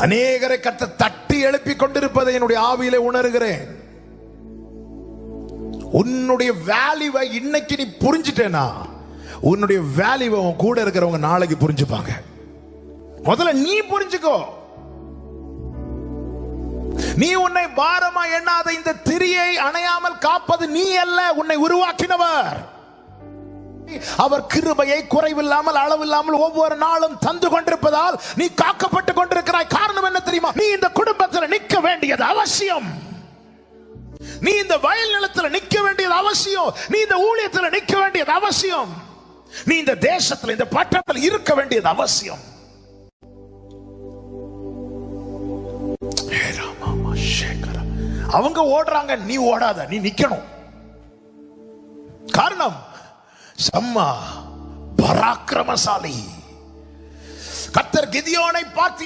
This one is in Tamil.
அநேகரை கத்த தட்டி எழுப்பி கொண்டிருப்பதை என்னுடைய ஆவியில உணர்கிறேன். உன்னுடைய வேல்யூவை இன்னைக்கு நீ புரிஞ்சிட்டேனா? உன்னுடைய வேல்யூவை உன் கூட இருக்கிறவங்க நாளைக்கு புரிஞ்சுப்பாங்க. முதல்ல நீ புரிஞ்சுக்கோ. நீ உன்னை பாரமா எண்ணாத இந்த திரியை அணையாமல் காப்பது நீ அல்ல உன்னை உருவாக்கினவர். அவர் கிருபையை குறைவில்லாமல் அளவில்லாமல் ஒவ்வொரு நாளும் தந்து கொண்டிருப்பதால் நீ காக்கப்பட்டு இந்த குடும்பத்தில் நிற்க வேண்டியது அவசியம். நீ இந்த வயல் நிலத்தில் நிற்க வேண்டியது அவசியம். நீ இந்த ஊழியத்தில் நிற்க வேண்டியது அவசியம். நீ இந்த தேசத்தில் இந்த பட்டத்தில் இருக்க வேண்டியது அவசியம். அவங்க ஓடுறாங்க நீ ஓடாத நீ நிக்கணும். காரணம் சம்மா பராக்கிரமசாலி. கத்தர் கிதியோனை பார்த்து